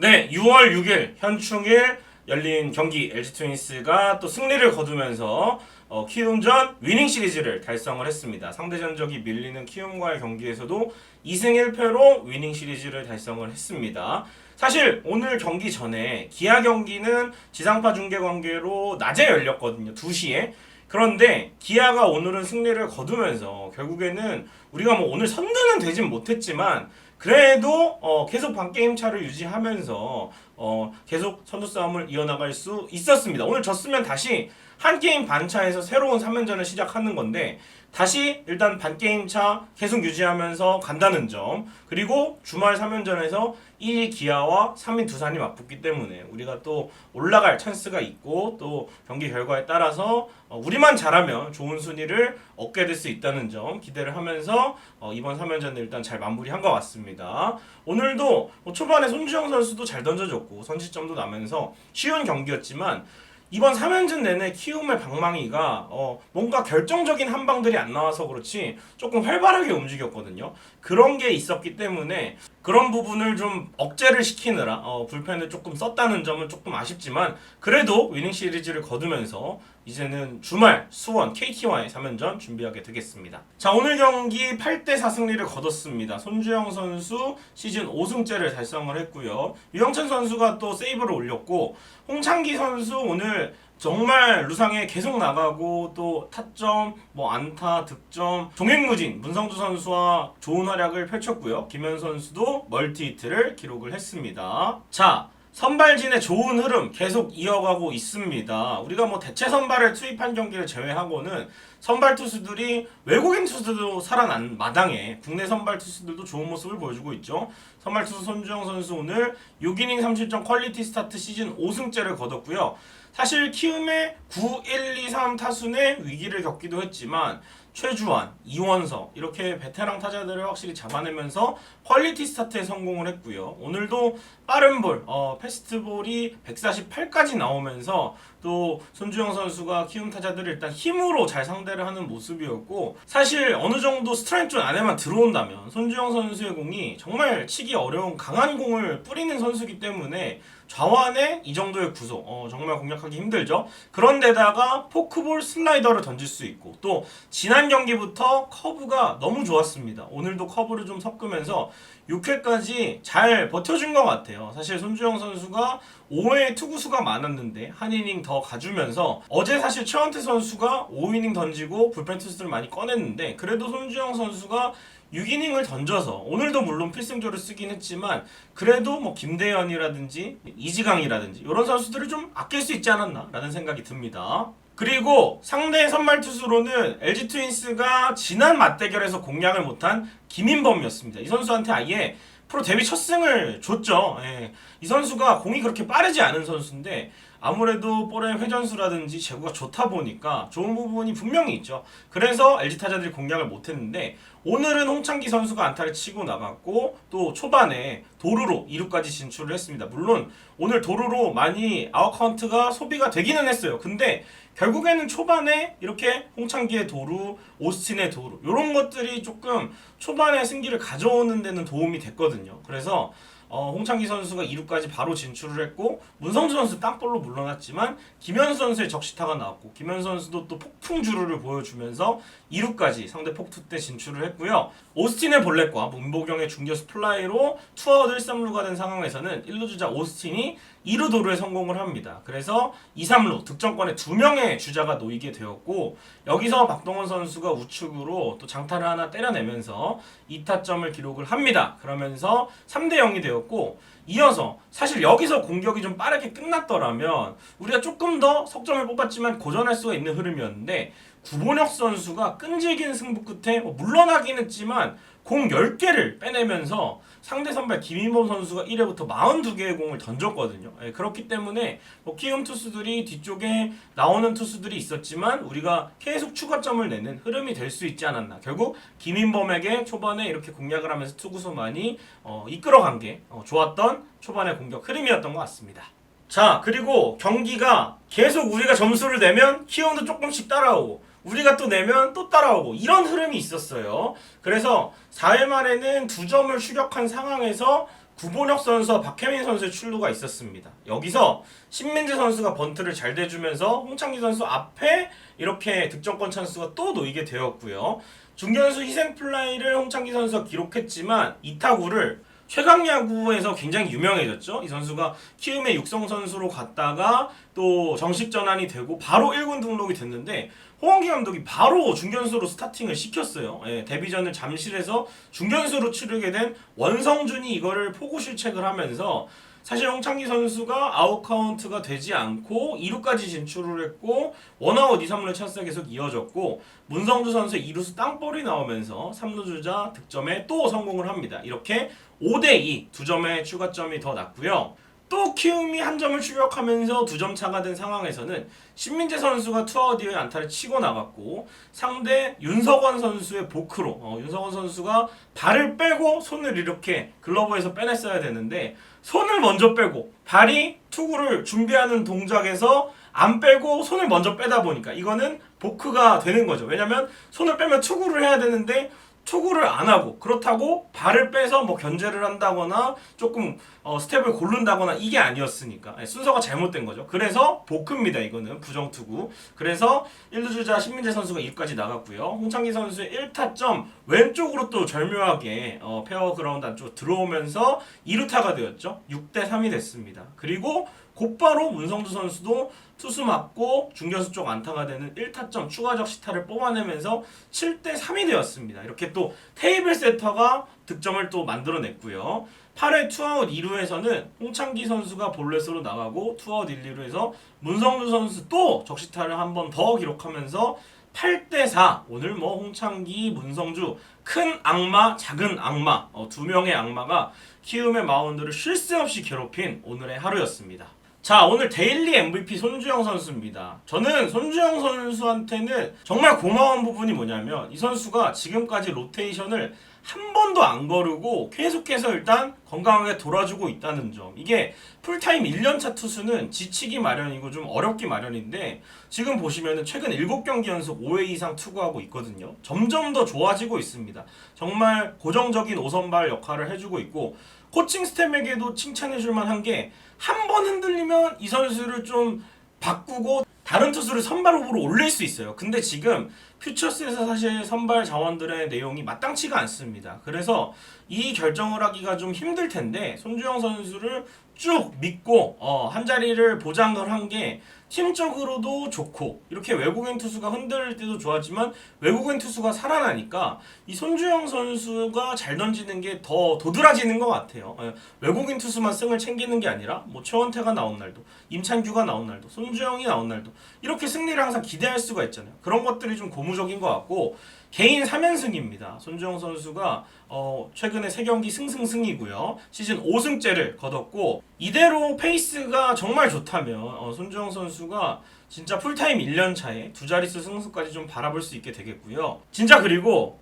네, 6월 6일 현충일 열린 경기 LG 트윈스가 또 승리를 거두면서 어, 키움전 위닝 시리즈를 달성을 했습니다. 상대 전적이 밀리는 키움과의 경기에서도 2승 1패로 위닝 시리즈를 달성을 했습니다. 사실 오늘 경기 전에 기아 경기는 지상파 중계 관계로 낮에 열렸거든요. 2시에. 그런데 기아가 오늘은 승리를 거두면서 결국에는 우리가 뭐 오늘 선두는 되진 못했지만 그래도 어, 계속 반 게임 차를 유지하면서 어, 계속 선두 싸움을 이어나갈 수 있었습니다. 오늘 졌으면 다시 한 게임 반 차에서 새로운 3연전을 시작하는 건데 다시 일단 반 게임 차 계속 유지하면서 간다는 점 그리고 주말 3연전에서 1위 기아와 3위 두산이 맞붙기 때문에 우리가 또 올라갈 찬스가 있고 또 경기 결과에 따라서 어, 우리만 잘하면 좋은 순위를 얻게 될 수 있다는 점 기대를 하면서 어, 이번 3연전을 일단 잘 마무리한 것 같습니다. 오늘도 뭐 초반에 손주영 선수도 잘 던져줬고 선취점도 나면서 쉬운 경기였지만 이번 3연전 내내 키움의 방망이가 어, 뭔가 결정적인 한방들이 안 나와서 그렇지 조금 활발하게 움직였거든요. 그런 게 있었기 때문에 그런 부분을 좀 억제를 시키느라 어, 불펜을 조금 썼다는 점은 조금 아쉽지만 그래도 위닝 시리즈를 거두면서 이제는 주말 수원 KT와의 3연전 준비하게 되겠습니다. 자 오늘 경기 8대4 승리를 거뒀습니다. 손주영 선수 시즌 5승째를 달성을 했고요. 유영찬 선수가 또 세이브를 올렸고 홍창기 선수 오늘 정말 루상에 계속 나가고 또 타점, 뭐 안타, 득점, 종횡무진 문성주 선수와 좋은 활약을 펼쳤고요. 김현 선수도 멀티히트를 기록을 했습니다. 자, 선발진의 좋은 흐름 계속 이어가고 있습니다. 우리가 뭐 대체 선발을 투입한 경기를 제외하고는 선발 투수들이 외국인 투수도 살아난 마당에 국내 선발 투수들도 좋은 모습을 보여주고 있죠. 선발 투수 손주영 선수 오늘 6이닝 3실점 퀄리티 스타트 시즌 5승째를 거뒀고요. 사실 키움의 9, 1, 2, 3 타순에 위기를 겪기도 했지만 최주환, 이원석 이렇게 베테랑 타자들을 확실히 잡아내면서 퀄리티 스타트에 성공을 했고요. 오늘도 빠른 볼, 어, 패스트볼이 148까지 나오면서 또 손주영 선수가 키움 타자들을 일단 힘으로 잘 상대를 하는 모습이었고 사실 어느 정도 스트라이크 존 안에만 들어온다면 손주영 선수의 공이 정말 치기 어려운 강한 공을 뿌리는 선수이기 때문에 좌완의 이 정도의 구속 어, 정말 공략하기 힘들죠. 그런데다가 포크볼 슬라이더를 던질 수 있고 또 지난 경기부터 커브가 너무 좋았습니다. 오늘도 커브를 좀 섞으면서 6회까지 잘 버텨준 것 같아요. 사실 손주영 선수가 5회 투구수가 많았는데 한 이닝 더 가주면서 어제 사실 최원태 선수가 5이닝 던지고 불펜 투수를 많이 꺼냈는데 그래도 손주영 선수가 6이닝을 던져서 오늘도 물론 필승조를 쓰긴 했지만 그래도 뭐 김대현이라든지 이지강이라든지 이런 선수들을 좀 아낄 수 있지 않았나라는 생각이 듭니다. 그리고 상대 선발 투수로는 LG 트윈스가 지난 맞대결에서 공략을 못한 김인범이었습니다. 이 선수한테 아예 프로 데뷔 첫 승을 줬죠. 예. 이 선수가 공이 그렇게 빠르지 않은 선수인데 아무래도 볼의 회전수라든지 제구가 좋다 보니까 좋은 부분이 분명히 있죠. 그래서 LG 타자들이 공략을 못했는데 오늘은 홍창기 선수가 안타를 치고 나갔고 또 초반에 도루로 2루까지 진출을 했습니다. 물론 오늘 도루로 많이 아웃카운트가 소비가 되기는 했어요. 근데 결국에는 초반에 이렇게 홍창기의 도루, 오스틴의 도루 이런 것들이 조금 초반에 승기를 가져오는 데는 도움이 됐거든요. 그래서 어, 홍창기 선수가 2루까지 바로 진출을 했고 문성주 선수 땅볼로 물러났지만 김현 선수의 적시타가 나왔고 김현 선수도 또 폭풍 주루를 보여주면서 2루까지 상대 폭투 때 진출을 했고요. 오스틴의 볼넷과 문보경의 중견수 플라이로 투아웃 1삼루가 된 상황에서는 1루 주자 오스틴이 2루 도루에 성공을 합니다. 그래서 2, 3루 득점권에 두 명의 주자가 놓이게 되었고 여기서 박동원 선수가 우측으로 또 장타를 하나 때려내면서 2타점을 기록을 합니다. 그러면서 3대 0이 되었고 이어서 사실 여기서 공격이 좀 빠르게 끝났더라면 우리가 조금 더 석점을 뽑았지만 고전할 수가 있는 흐름이었는데 구본혁 선수가 끈질긴 승부 끝에 뭐 물러나긴 했지만 공 10개를 빼내면서 상대 선발 김인범 선수가 1회부터 42개의 공을 던졌거든요. 예, 그렇기 때문에 뭐 키움 투수들이 뒤쪽에 나오는 투수들이 있었지만 우리가 계속 추가점을 내는 흐름이 될 수 있지 않았나. 결국 김인범에게 초반에 이렇게 공략을 하면서 투구수 많이 어, 이끌어간 게 어, 좋았던 초반의 공격 흐름이었던 것 같습니다. 자 그리고 경기가 계속 우리가 점수를 내면 키움도 조금씩 따라오고 우리가 또 내면 또 따라오고 이런 흐름이 있었어요. 그래서 4회 말에는 두 점을 추격한 상황에서 구본혁 선수와 박혜민 선수의 출루가 있었습니다. 여기서 신민재 선수가 번트를 잘 대주면서 홍창기 선수 앞에 이렇게 득점권 찬스가 또 놓이게 되었고요. 중견수 희생 플라이를 홍창기 선수가 기록했지만 이 타구를 최강 야구에서 굉장히 유명해졌죠. 이 선수가 키움의 육성 선수로 갔다가 또 정식 전환이 되고 바로 1군 등록이 됐는데 홍원기 감독이 바로 중견수로 스타팅을 시켰어요. 예, 데뷔전을 잠실에서 중견수로 치르게 된 원성준이 이거를 포구 실책을 하면서 사실 홍창기 선수가 아웃 카운트가 되지 않고 2루까지 진출을 했고 원아웃 2, 3루의 찬스가 계속 이어졌고 문성주 선수의 2루수 땅볼이 나오면서 3루 주자 득점에 또 성공을 합니다. 이렇게 5대2 두 점의 추가점이 더 났고요. 또 키움이 한 점을 추격하면서 두 점 차가 된 상황에서는 신민재 선수가 투아웃 이후에 안타를 치고 나갔고 상대 윤석원 선수의 보크로 어, 윤석원 선수가 발을 빼고 손을 이렇게 글러브에서 빼냈어야 되는데 손을 먼저 빼고 발이 투구를 준비하는 동작에서 안 빼고 손을 먼저 빼다 보니까 이거는 보크가 되는 거죠. 왜냐면 손을 빼면 투구를 해야 되는데 투구를 안 하고 그렇다고 발을 빼서 뭐 견제를 한다거나 조금 어, 스텝을 고른다거나 이게 아니었으니까 예, 순서가 잘못된 거죠. 그래서 보크입니다. 이거는 부정투구. 그래서 1루 주자 신민재 선수가 2루까지 나갔고요. 홍창기 선수의 1타점 왼쪽으로 또 절묘하게 어, 페어 그라운드 안쪽으로 들어오면서 2루타가 되었죠. 6대 3이 됐습니다. 그리고 곧바로 문성주 선수도 투수 맞고 중견수 쪽 안타가 되는 1타점 추가적 시타를 뽑아내면서 7대 3이 되었습니다. 이렇게 또 테이블 세터가 득점을 또 만들어냈고요. 8회 투아웃 2루에서는 홍창기 선수가 볼넷으로 나가고 투아웃 1, 2루에서 문성주 선수 또 적시타를 한 번 더 기록하면서 8대 4 오늘 뭐 홍창기, 문성주 큰 악마, 작은 악마 어, 두 명의 악마가 키움의 마운드를 쉴 새 없이 괴롭힌 오늘의 하루였습니다. 자 오늘 데일리 MVP 손주영 선수입니다. 저는 손주영 선수한테는 정말 고마운 부분이 뭐냐면 이 선수가 지금까지 로테이션을 한 번도 안 거르고 계속해서 일단 건강하게 돌아주고 있다는 점. 이게 풀타임 1년차 투수는 지치기 마련이고 좀 어렵기 마련인데 지금 보시면은 최근 7경기 연속 5회 이상 투구하고 있거든요. 점점 더 좋아지고 있습니다. 정말 고정적인 5선발 역할을 해주고 있고 코칭 스태프에게도 칭찬해 줄 만한 게 한 번 흔들리면 이 선수를 좀 바꾸고 다른 투수를 선발 후보로 올릴 수 있어요. 근데 지금 퓨처스에서 사실 선발 자원들의 내용이 마땅치가 않습니다. 그래서 이 결정을 하기가 좀 힘들 텐데 손주영 선수를 쭉 믿고 어, 한 자리를 보장을 한게 팀적으로도 좋고 이렇게 외국인 투수가 흔들릴 때도 좋았지만 외국인 투수가 살아나니까 이 손주영 선수가 잘 던지는 게 더 도드라지는 것 같아요. 예, 외국인 투수만 승을 챙기는 게 아니라 뭐 최원태가 나온 날도 임찬규가 나온 날도 손주영이 나온 날도 이렇게 승리를 항상 기대할 수가 있잖아요. 그런 것들이 좀 고무적인 것 같고 개인 3연승입니다. 손주영 선수가 어, 최근에 3경기 승승승이고요. 시즌 5승째를 거뒀고 이대로 페이스가 정말 좋다면 어, 손주영 선수가 진짜 풀타임 1년 차에 두 자릿수 승수까지 좀 바라볼 수 있게 되겠고요. 진짜 그리고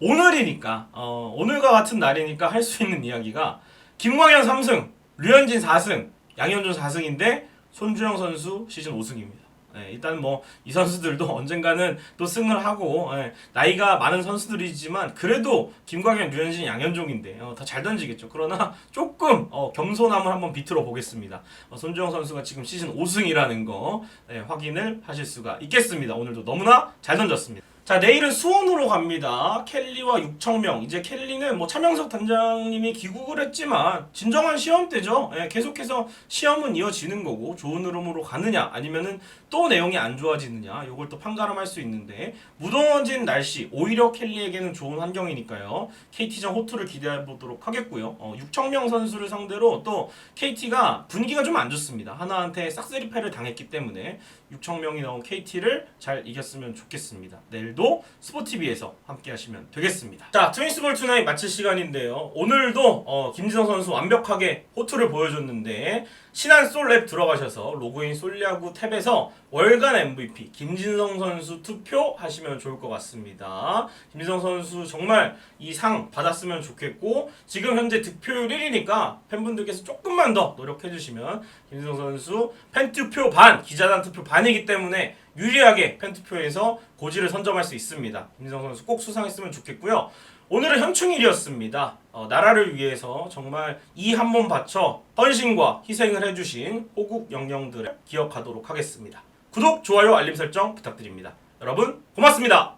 오늘이니까 어, 오늘과 같은 날이니까 할 수 있는 이야기가 김광현 3승, 류현진 4승, 양현종 4승인데 손주영 선수 시즌 5승입니다. 예, 일단 뭐 이 선수들도 언젠가는 또 승을 하고 예, 나이가 많은 선수들이지만 그래도 김광현, 류현진, 양현종인데 어, 더잘 던지겠죠. 그러나 조금 어, 겸손함을 한번 비틀어 보겠습니다. 어, 손주영 선수가 지금 시즌 5승이라는 거 예, 확인을 하실 수가 있겠습니다. 오늘도 너무나 잘 던졌습니다. 자 내일은 수원으로 갑니다. 켈리와 육청명 이제 켈리는 뭐 차명석 단장님이 귀국을 했지만 진정한 시험 때죠. 예, 계속해서 시험은 이어지는 거고 좋은 흐름으로 가느냐 아니면은 또 내용이 안 좋아지느냐 이걸 또 판가름할 수 있는데 무더워진 날씨 오히려 켈리에게는 좋은 환경이니까요. KT전 호투를 기대해 보도록 하겠고요. 어, 육청명 선수를 상대로 또 KT가 분위기가 좀 안 좋습니다. 하나한테 싹쓸이 패를 당했기 때문에 육청명이 나온 KT를 잘 이겼으면 좋겠습니다. 내일도 스포티비에서 함께 하시면 되겠습니다. 자, 트윈스볼 투나잇 마칠 시간인데요. 오늘도 어, 김진성 선수 완벽하게 호투를 보여줬는데 신한 솔랩 들어가셔서 로그인 솔리아구 탭에서 월간 MVP 김진성 선수 투표하시면 좋을 것 같습니다. 김진성 선수 정말 이 상 받았으면 좋겠고 지금 현재 득표율 1위니까 팬분들께서 조금만 더 노력해 주시면 김진성 선수 팬 투표 반 기자단 투표 반이기 때문에 유리하게 팬 투표에서 고지를 선점할 수 있습니다. 김진성 선수 꼭 수상했으면 좋겠고요. 오늘은 현충일이었습니다. 어, 나라를 위해서 정말 이 한 몸 바쳐 헌신과 희생을 해주신 호국 영령들을 기억하도록 하겠습니다. 구독, 좋아요, 알림 설정 부탁드립니다. 여러분 고맙습니다.